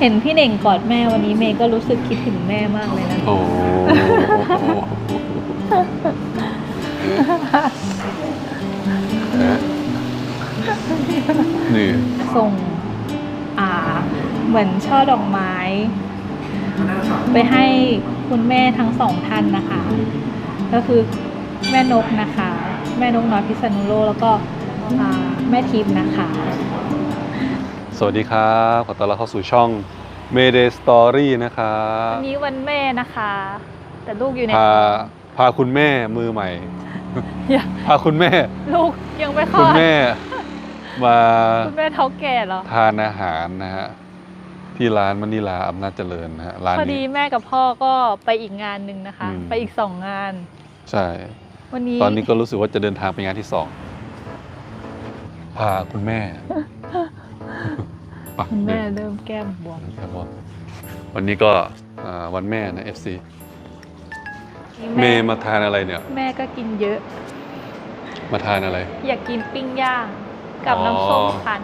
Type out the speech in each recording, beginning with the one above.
เห็นพี่เน่งกอดแม่วันนี้เมย์ก็รู้สึกคิดถึงแม่มากเลยนะ โอ้โหเอ๊ะนี่ส่งอ่า เหมือนช่อดอกไม้ ไปให้คุณแม่ทั้งสองท่านนะคะ ก็คือแม่นกนะคะ แม่นกน้อยพิษณุโลกแล้วก็อ่าแม่ทิพย์นะคะ สวัสดีครับขอต้อนรับเข้าสู่ช่อง Mayday Story นะครับวันนี้วันแม่นะคะ แต่ลูกอยู่ในพาท้องพาคุณแม่มือใหม่ อย่าพาคุณแม่ ลูกยังไม่คลคุอณดแม่มาคุณแม่ท้องแก่เหรอทานอาหารนะฮะที่ร้านมณีลาอำนาจเจริญนะฮะร้านพอดีนี้ แม่กับพ่อก็ไปอีกงานหนึ่งนะคะ อืม ไปอีกสองงาน ใช่ วันนี้ตอนนี้ก็รู้สึกว่าจะเดินทางไปงานที่สองพาคุณแม่ ไปคุณแม่เริ่มแก้มบวมครับผมวันนี้ก็อ่าวันแม่นะ FC เมย์มาทานอะไรเนี่ย แม่ก็กินเยอะ มาทานอะไร อยากกินปิ้งย่างกับอ๋อน้ำส้มคั้น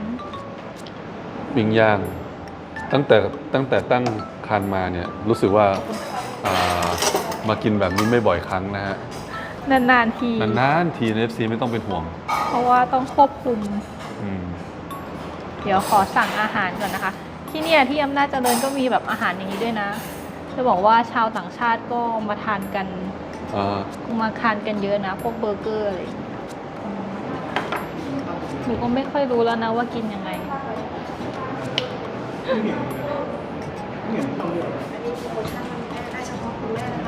ปิ้งย่าง ตั้งแต่ตั้งแต่ตั้งครรภ์มาเนี่ยรู้สึกว่าอ่ามากินแบบนี้ไม่บ่อยครั้งนะฮะนานๆทีนานๆทีใน FC ไม่ต้องเป็นห่วง เพราะว่าต้องควบคุมอืม เดี๋ยวขอสั่งอาหารก่อนนะคะ ที่เนี่ยที่อำนาจเจริญก็มีแบบอาหารอย่างนี้ด้วยนะ จะบอกว่าชาวต่างชาติก็มาทานกันอ่ามาทานกันเยอะนะ พวกเบอร์เกอร์อะไรอย่างเงี้ยอืมหนูก็ไม่ค่อยรู้แล้วนะว่ากินยังไง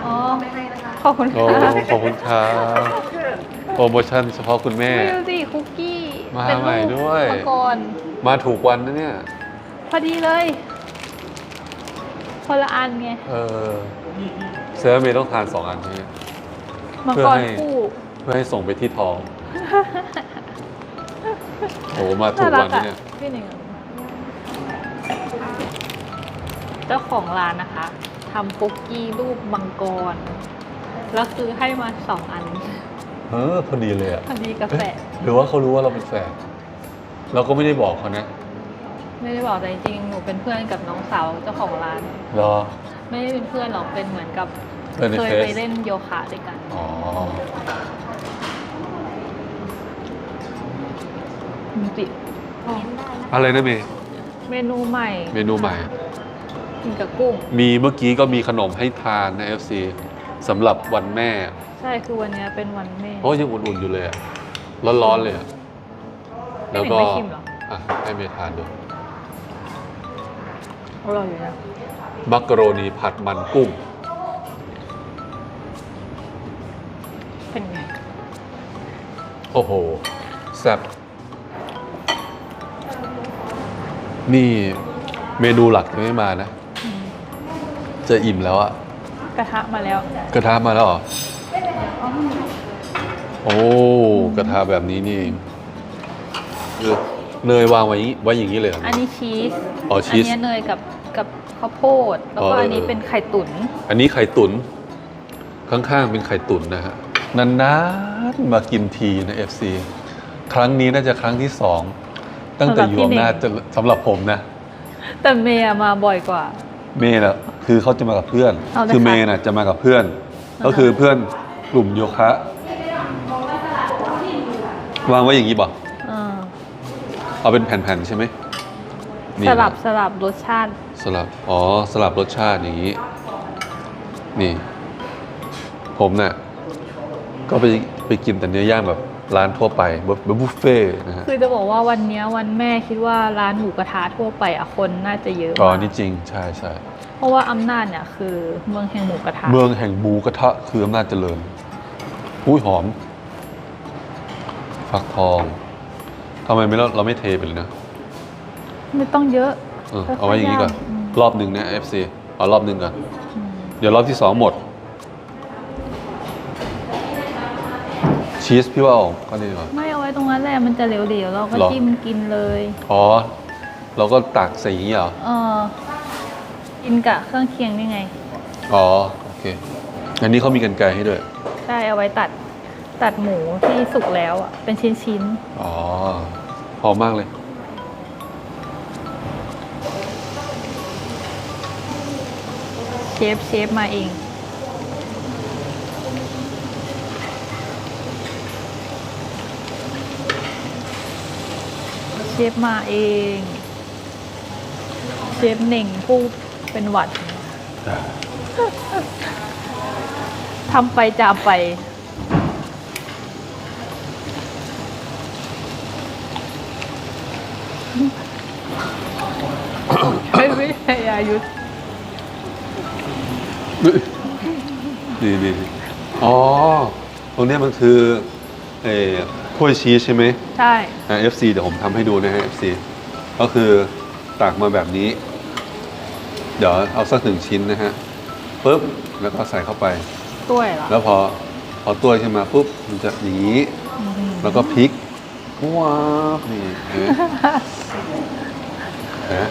อ๋อไม่ให้นะคะขอบคุณโอ้ค่ะขอบคุณครับโปรโมชั่นเฉพาะคุณแม่ไม่ดูสิคุกกี้ มาเป็นใหม่รูปด้วย มังกรมาถูกวันนะเนี่ย พอดีเลยคนละอันไงเออเซอร์เมย์ต้องทานสองอันใช่ไหมมังเพื่อกรให้ คู่ เพื่อให้ส่งไปที่ท้องโอ้มาถูกวันนะเนี่ย พี่หนึ่งเจ้าของร้านนะคะทำคุกกี้รูปมังกร แล้วคือให้มาสองอัน เออพอดีเลยอะพอดีกาแฟหรือว่าเขารู้ว่าเราเป็นแฟนเราก็ไม่ได้บอกเขานะไม่ได้บอกแต่จริงๆหนูเป็นเพื่อนกับน้องสาวเจ้าของร้านรอ ไม่ได้เป็นเพื่อนหรอกเป็นเหมือนกับเพื่อนในเคยเฟซไปเล่นโยคะด้วยกัน อ๋อจิอะไรนะเมย์เมนูใหม่เมนูใหม่ กินกับกุ้ง มีเมื่อกี้ก็มีขนมให้ทานใน FC สำหรับวันแม่ ใช่คือวันเนี้ยเป็นวันแม่โอ้ยังอุ่นๆอยู่เลยอะร้อนๆเลยอะแล้วก็ไม่ชิมเหรออะให้เมย์ทานดูอร่อยอยู่นะมักกะโรนีผัดมันกุ้ง เป็นไงโอ้โหแซ่บนี่เมนูหลักยังไม่มานะอืมจะอิ่มแล้วอะ กระทะมาแล้ว กระทะมาแล้วเหรอ โอ้ กระทะแบบนี้นี่เองเออเนยวางไว้ไว้อย่างนี้เลยเหรอ อันนี้ชีสอ๋อชีสนเนี้ยเนยกับกับข้าวโพด แล้วอ๋อก็เอออัอันนี้เป็นไข่ตุ๋นอันนี้ไข่ตุน๋นข้างๆเป็นไข่ตุ๋นนะฮะนานๆมากินทีนะ FC ครั้งนี้น่าจะครั้งที่สองตั้งแต่อยู่อำนาจเจริญสำหรับผมนะ แต่เมย์อะมาบ่อยกว่า เมย์น่ะ คือเขาจะมากับเพื่อน เอาเลยคือค่ะเมย์น่ะจะมากับเพื่อน ก็คือเพื่อนกลุ่มโยคะวางไว้อย่างนี้บ่อ่าเอาเป็นแผ่นๆใช่ไหมนี่สนะลับสลับรสชาติ สลับอ๋อสลับรสชาติอย่างนี้ นี่ ผมเนี่ยก็ไปไปกินแต่เนื้อย่างแบบร้านทั่วไปแบบแบบบุฟเฟ่ต์นะฮะ คือจะบอกว่าวันเนี้ยวันแม่คิดว่าร้านหมูกระทะทั่วไปอะคนน่าจะเยอะอ๋อ มากนี่จริง ใช่ใช่ เพราะว่าอำนาจเนี่ยคือเมืองแห่งหมูกระทะเมืองแห่งหมูกระทะคืออำนาจเจริญอุ้ยหอม ฟักทองทำไมไม่เราเราไม่เทไปเลยนะไม่ต้องเยอะเออเอาไว้อย่างนี้ก่อนอืมรอบหนึ่งนะ FC เอารอบหนึ่งก่อนอืมเดี๋ยวรอบที่สองหมด ชีสพี่ว่าเอาก็ดีกว่า ไม่เอาไว้ตรงนั้นแหละมันจะเหลวๆเราก็หรอ จิ้มกินเลย อ๋อ เราก็ตักใส่อย่างนี้เหรอ เออ กินกับเครื่องเคียงนี่ไง อ๋อ โอเค อันนี้เขามีกันไกรให้ด้วย ใช่เอาไว้ตัดตัดหมูที่สุกแล้วอะเป็นชิ้นอ๋อ หอมมากเลย เชฟเชฟมาเอง เชฟมาเอง เชฟเหน่งผู้ เป็นหวัดทำไปจามไปใช้วิทยายุทธนี่นี่นี่อ๋อ ตรงเนี้ยมันคือเอ่อถ้วยชีสใช่ไหมใช่อ่า FC เดี๋ยวผมทำให้ดูนะฮะ FC ก็คือตักมาแบบนี้ เดี๋ยวเอาสักหนึ่งชิ้นนะฮะปุ๊บแล้วก็ใส่เข้าไป ต้วยเหรอแล้วพอพอตัวขึ้นมาปุ๊บมันจะอย่างนี้อืมแล้วก็พลิกว้าวนี่เห็นไหมเห็นไหม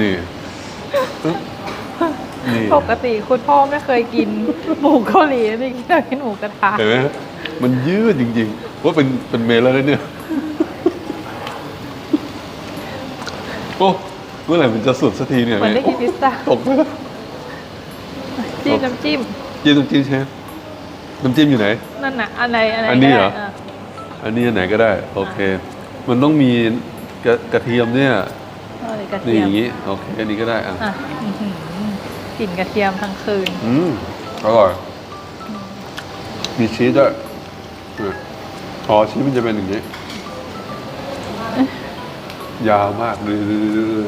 นี่ปึ๊บนี่ปกติคุณพ่อไม่เคยกินหมูเกาหลีนี่เคยกินหมูกระทะเห็นไหมมันยืดจริงๆ ว่าเป็นเป็นเมลแล้วนะเนี่ย โอ้เมื่อไหร่มันจะสุดสักทีเนี่ยเหมือนได้กินพิซซ่าตกไปแล้วจิ้มน้ำจิ้มจิ้มน้ำจิ้มเชฟน้ำจิ้มอยู่ไหน นั่นน่ะอะไรอะไรอันนี้เหรอก็ได้ะอันนี้อันไหนก็ได้ โอเค มันต้องมีกระกระเทียมเนี่ยเอาเลยกระนี่เทียอมย่างนี้โอเคอันนี้ก็ได้อะอะอื้อหือกลิ่นกระเทียมทั้งคืน อืมอร่อย มีชีสด้วยเนี่ยอ๋อชีสมันจะเป็นอย่างนี้ ยาวมากเลย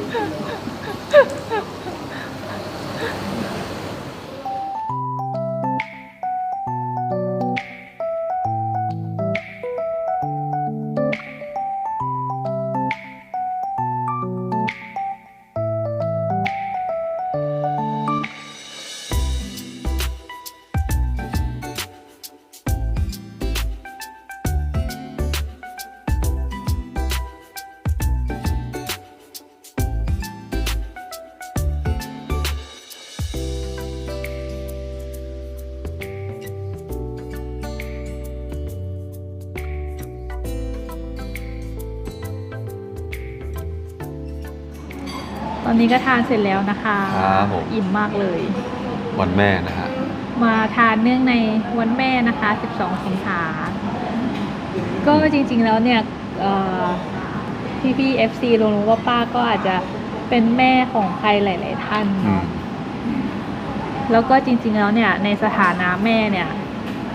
นนี้ก็ทานเสร็จแล้วนะคะครับผม อิ่มมากเลย วันแม่นะฮะ มาทานเนื่องในวันแม่นะคะ 12 สิงหาก็จริงๆแล้วเนี่ยเอ่อพี่พี่ๆ FC รู้ว่าป้าก็อาจจะเป็นแม่ของใครหลาย ๆ ท่านอืเนาะมแล้วก็จริง ๆ แล้วเนี่ยในสถานะแม่เนี่ย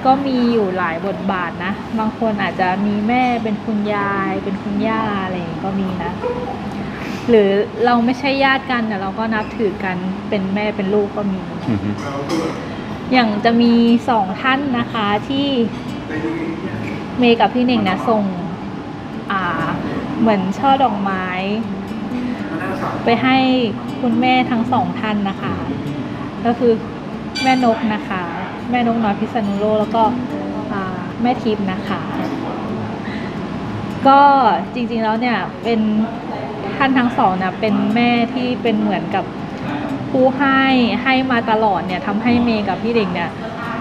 ก็มีอยู่หลายบทบาทนะ บางคนอาจจะมีแม่เป็นคุณยาย เป็นคุณย่าอะไรอย่างงี้ก็มีนะ หรือเราไม่ใช่ญาติกันแต่เราก็นับถือกันเป็นแม่เป็นลูกก็มี อืมฮึอย่างจะมีสองท่านนะคะที่เมย์กับพี่เน่งนะส่งอ่าเหมือนช่อดอกไม้ ไปให้คุณแม่ทั้งสองท่านนะคะ ก็คือแม่นกนะคะ แม่นกน้อยพิษณุโลกแล้วก็อ่าแม่ทิพย์นะคะ ก็จริงๆแล้วเนี่ยเป็น ท่านทั้งสองนะเป็นแม่ที่เป็นเหมือนกับผู้ให้ให้มาตลอดเนี่ยทำให้เมย์กับพี่เด็กเนี่ย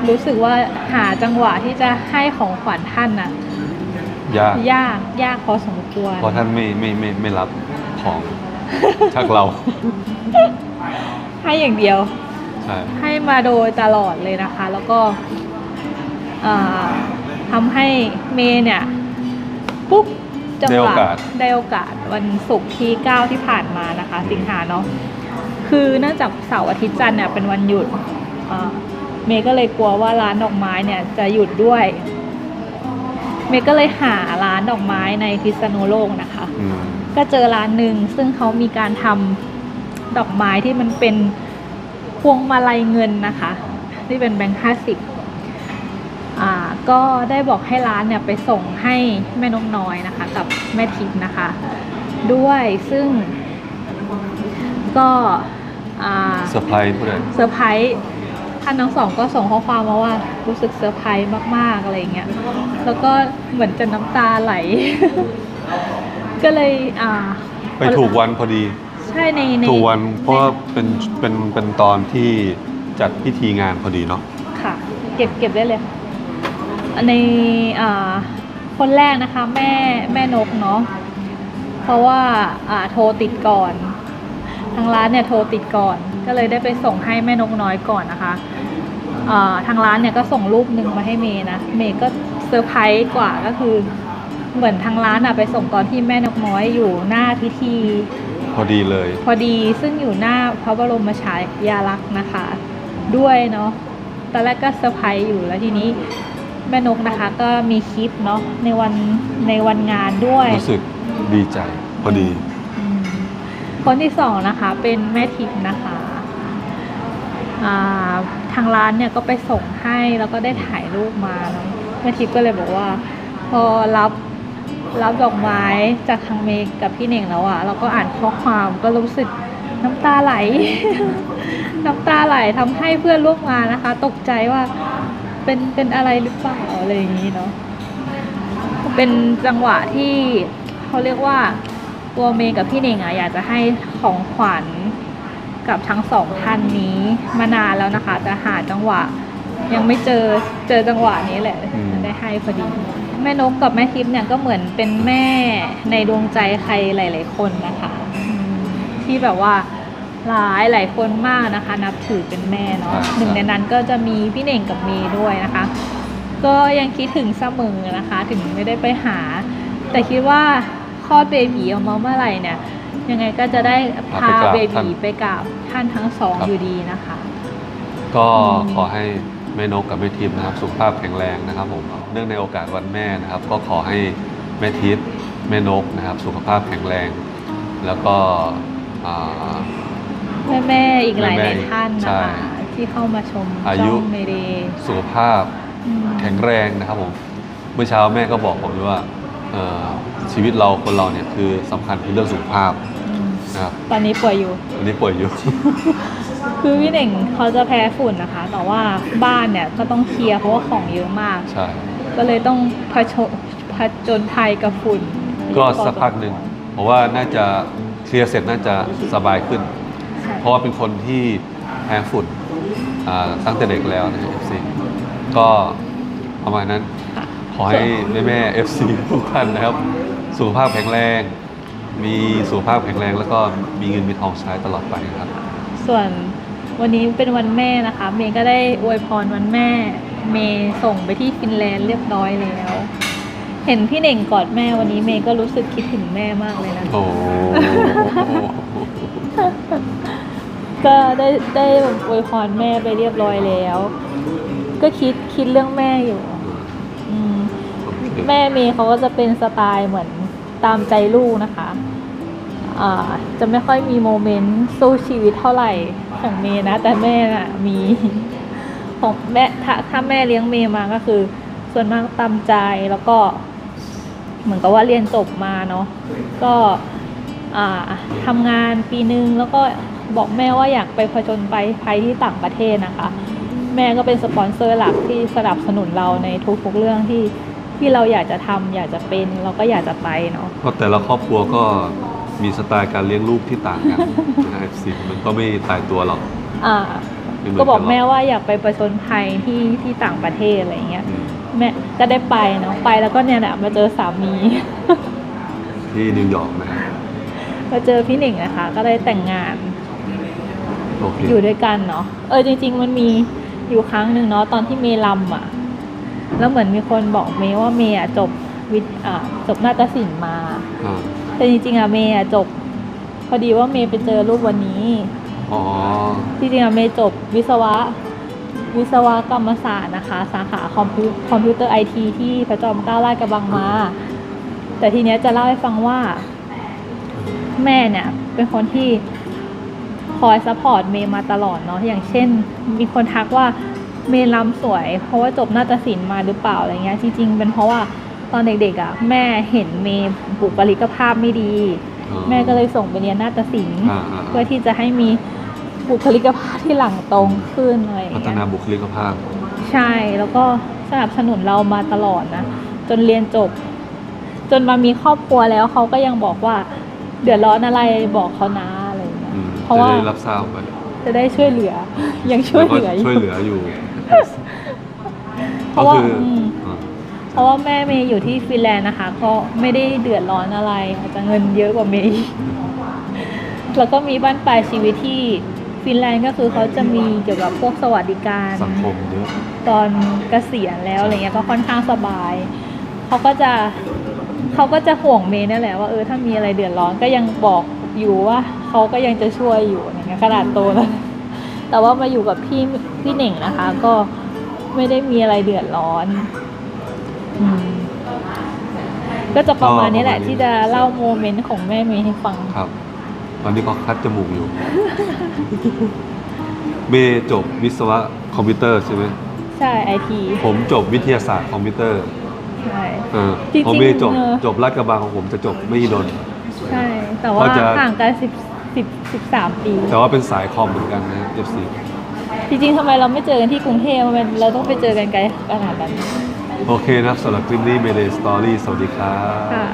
รู้สึกว่าหาจังหวะที่จะให้ของขวัญท่านน่ะยากยากยากพอสมควรเพราะท่านไม่ไม่ไม่ไม่รับของชักเรา ให้อย่างเดียวใช่ให้มาโดยตลอดเลยนะคะ แล้วก็อ่าทำให้เมย์เนี่ยปุ๊บ จังหวะได้โอกาสวันศุกร์ที่ 9 ที่ผ่านมานะคะ สิงหาเนาะคือเนื่องจากเสาร์อาทิตย์จันทร์เนี่ยเป็นวันหยุดอ่าเมย์ก็เลยกลัวว่าร้านดอกไม้เนี่ยจะหยุดด้วย เมย์ก็เลยหาร้านดอกไม้ในพิษณุโลกนะคะ อืมก็เจอร้านหนึ่งซึ่งเขามีการทำดอกไม้ที่มันเป็นพวงมาลัยเงินนะคะ ที่เป็นแบงค์ห้าสิบอ่า ก็ได้บอกให้ร้านเนี่ยไปส่งให้แม่นกน้อยนะคะ กับแม่ทิพย์นะคะ ด้วยซึ่งก็อ่าเซอร์ไพรส์ผู้ใดเซอร์ไพรส์ท่านทั้งสองก็ส่งข้อความมาว่ารู้สึกเซอร์ไพรส์มากๆอะไรอย่างเงี้ยแล้วก็เหมือนจะน้ำตาไหล ก็เลยอ่าไปถูกวันพอดี ใช่ในในถูกวันเพราะว่าเป็นเป็นเป็นตอนที่จัดพิธีงานพอดีเนาะค่ะ เก็บเก็บได้เลยค่ะ ในคนแรกนะคะแม่แม่นกเนาะเพราะว่าโทรติดก่อนทางร้านเนี่ยโทรติดก่อน ก็เลยได้ไปส่งให้แม่นกน้อยก่อนนะคะทางร้านเนี่ยก็ส่งรูปหนึ่งมาให้เมย์นะเมย์ก็เซอร์ไพรส์กว่าก็คือเหมือนทางร้านอะไปส่งตอนที่แม่นกน้อยอยู่หน้าพิธี พอดีเลย พอดีซึ่งอยู่หน้าพระบรมฉายาลักษณ์นะคะ ด้วยเนาะตอนแรกก็เซอร์ไพรส์อยู่แล้วทีนี้ แม่นกนะคะก็มีคลิปเนาะในวันในวันงานด้วย รู้สึกดีใจพอดีอืมคนที่สองนะคะเป็นแม่ทิพย์นะคะอ่าทางร้านเนี่ยก็ไปส่งให้แล้วก็ได้ถ่ายรูปมาเนาะแม่ทิพย์ก็เลยบอกว่า พอรับรับดอกไม้จากทางเมย์กับพี่เน่งแล้วอะเราก็อ่านข้อความก็รู้สึกน้ำตาไหล น้ำตาไหลทำให้เพื่อนร่วมงานนะคะ ตกใจว่า เป็นเป็นอะไรหรือเปล่าอะไรอย่างนี้เนาะเป็นจังหวะที่เขาเรียกว่าตัวเมย์กับพี่เน่งอะอยากจะให้ของขวัญกับทั้งสองท่านนี้มานานแล้วนะคะ แต่หาจังหวะยังไม่เจอเจอจังหวะนี้แหละได้ให้พอดี แม่นกกับแม่ทิพย์เนี่ยก็เหมือนเป็นแม่ในดวงใจใครหลาย ๆ คนนะคะ ที่แบบว่า หลายหลายคนมากนะคะ นับถือเป็นแม่เนาะอ่าหนึ่งในนั้นก็จะมีพี่เน่งกับเมย์ด้วยนะคะ ก็ยังคิดถึงเสมอนะคะ ถึงไม่ได้ไปหา แต่คิดว่าคลอดเบบีออกมาเมื่อไหร่เนี่ย ยังไงก็จะได้พาเอาเบไปกราบท่านบีไปกับท่านทั้งสองครับอยู่ดีนะคะ ก็อืมขอให้แม่นกกับแม่ทิพย์นะครับสุขภาพแข็งแรงนะครับผมเนื่องในโอกาสวันแม่นะครับ ก็ขอให้แม่ทิพย์แม่นกนะครับ สุขภาพแข็งแรง แล้วก็อ่า แม่แม่ๆอีกหลายแม่หลายๆท่านใช่นะคะที่เข้ามาชมอายุ ช่องเมเดย์สุขภาพอืมแข็งแรงนะครับผมเมื่อเช้าแม่ก็บอกผมด้วยว่าเอ่อชีวิตเราคนเราเนี่ยคือสำคัญคือเรื่องสุขภาพอืมนะครับตอนนี้ป่วยอยู่ อันนี้ป่วยอยู่ คือพี่เน่งเขาจะแพ้ฝุ่นนะคะ แต่ว่าบ้านเนี่ยก็ต้องเคลียร์เพราะว่าของเยอะมาก ใช่ ก็เลยต้องผชผจญภัยกับฝุ่นก็สักพักหนึ่งเพราะว่าน่าจะเคลียร์เสร็จน่าจะสบายขึ้นใช่ เพราะว่าเป็นคนที่แพ้ฝุ่นอ่าตั้งแต่เด็กแล้วนะครับ FC ก็ประมาณนั้นค่ะขอให้แม่แม่ๆ FC ทุกท่านนะครับ สุขภาพแข็งแรง มีสุขภาพแข็งแรง แล้วก็มีเงินมีทองใช้ตลอดไปครับ ส่วนวันนี้เป็นวันแม่นะคะ เมย์ก็ได้อวยพรวันแม่ เมย์ส่งไปที่ฟินแลนด์เรียบร้อยแล้ว เห็นพี่เน่งกอดแม่วันนี้เมย์ก็รู้สึกคิดถึงแม่มากเลยนะโอ้ ก็ได้ได้อวยพรแม่ไปเรียบร้อยแล้ว ก็คิดคิดเรื่องแม่อยู่แม่เมย์เขาก็จะเป็นสไตล์เหมือนตามใจลูกนะคะอ่าจะไม่ค่อยมีโมเมนต์สู้ชีวิตเท่าไหร่ของเมย์นะ แต่แม่น่ะมีของแม่ถ้าถ้าแม่เลี้ยงเมย์มาก็คือ ส่วนมากตามใจแล้วก็ เหมือนกับว่าเรียนจบมาเนาะก็ ทำงานปีนึงแล้วก็บอกแม่ว่าอยากไปผจญไปภัยที่ต่างประเทศนะคะ แม่ก็เป็นสปอนเซอร์หลักที่สนับสนุนเราในทุกๆเรื่องที่ที่เราอยากจะทำอยากจะเป็นเราก็อยากจะไปเนาะก็แต่ละครอบครัวก็มีสไตล์การเลี้ยงลูกที่ต่างกันนะ FC มันก็ไม่ตายตัวหรอกอ่าไม่เหมือนก็บอกนหรแม่ว่าอยากไปประชนภัยที่ที่ต่างประเทศอะไรเงี้ยอืมแม่ก็ได้ไปเนาะไปแล้วก็เนี่ยแหละมาเจอสามี ที่นิวยอร์กนะฮะ มาเจอพี่หนิงนะคะ ก็ได้แต่งงานโอเคอยู่ด้วยกันเนาะเออจริง ๆ มันมีอยู่ครั้งหนึ่งเนาะตอนที่เมย์ลำอะ แล้วเหมือนมีคนบอกเมย์ว่าเมย์อะจบวิทย์อ่าจบนาฏศิลป์มา อ่าแต่จริงๆอะเมย์อะจบ พอดีว่าเมย์ไปเจอรูปวันนี้ อ๋อจริงๆอะเมย์จบวิศวะ วิศวกรรมศาสตร์นะคะ สาขาคอมพิวคอมพิวเตอร์ไอทีที่พระจอมเกล้าลาดกระบังมา แต่ทีเนี้ยจะเล่าให้ฟังว่า แม่เนี่ย เป็นคนที่คอยซัพพอร์ตเมย์มาตลอดเนาะอย่างเช่น มีคนทักว่าเมย์ลำสวย เพราะว่าจบนาฏศิลป์มาหรือเปล่าอะไรเงี้ยจริงๆเป็นเพราะว่าตอนเด็กๆอะ่ะ แม่เห็นเมย์บุคลิกภาพไม่ดีอ๋อแม่ก็เลยส่งไปเรียนนาฏศิลป์อ่าอ่าเพื่อที่จะให้มีบุคลิกภาพที่หลังตรงขึ้นอะไรอย่างพัฒเงี้ยนาบุคลิกภาพ ใช่แล้วก็สนับสนุนเรามาตลอดนะ จนเรียนจบ จนมามีครอบครัวแล้วเขาก็ยังบอกว่า เดือดร้อนอะไรบอกเขานะอะไรอย่างเงี้ย อืมเพราะจะว่าได้รับทราบไปจะได้ช่วยเหลือ ยังช่วยเหลืออแก็ยู่ช่วยเหลืออยู่เพราะว่าก็คืออืมอ่าเพราะว่าแม่เมย์อยู่ที่ฟินแลนด์นะคะ ก็ไม่ได้เดือดร้อนอะไร อาจจะเงินเยอะกว่าเมย์อีกแล้วก็มีบ้านปลายชีวิตที่ฟินแลนด์ก็คือเขาจะมีเกี่ยวกับพวกสวัสดิการ สังคมเยอะ ตอนเกษียณแล้วอะไรเงี้ยก็ค่อนข้างสบาย เขาก็จะ เขาก็จะห่วงเมย์นั่นแหละว่าเออถ้ามีอะไรเดือดร้อนก็ยังบอกอยู่ว่าเขาก็ยังจะช่วยอยู่อย่างเงี้ยขนาดโตแล้วแต่ว่ามาอยู่กับพี่พี่เหน่งนะคะ ก็ไม่ได้มีอะไรเดือดร้อนอืมก็จะประมาณนี้แหละก็ประมาณนี้ที่จะเล่าโมเมนต์ของแม่เมย์ให้ฟังครับ ตอนนี้ก็คัดจมูกอยู่ เมย์จบวิศวะคอมพิวเตอร์ใช่ไหมใช่ไอทีผมจบวิทยาศาสตร์คอมพิวเตอร์ ใช่เออจริงๆพอเมย์จบเออ จบรัฐกระบังของผมจะจบไม่ดน ใช่ แต่ว่าก็จะ ห่างกันสิบสิบสิบสามปี แต่ว่าเป็นสายคอมเหมือนกันนะ FC จริงๆทำไมเราไม่เจอกันที่กรุงเทพมันเราต้องไปเจอกันไกลขนาดนั้นโอเคนะครับสำหรับคลิปนี้เมเดสตอรี่สวัสดีครับ ค่ะ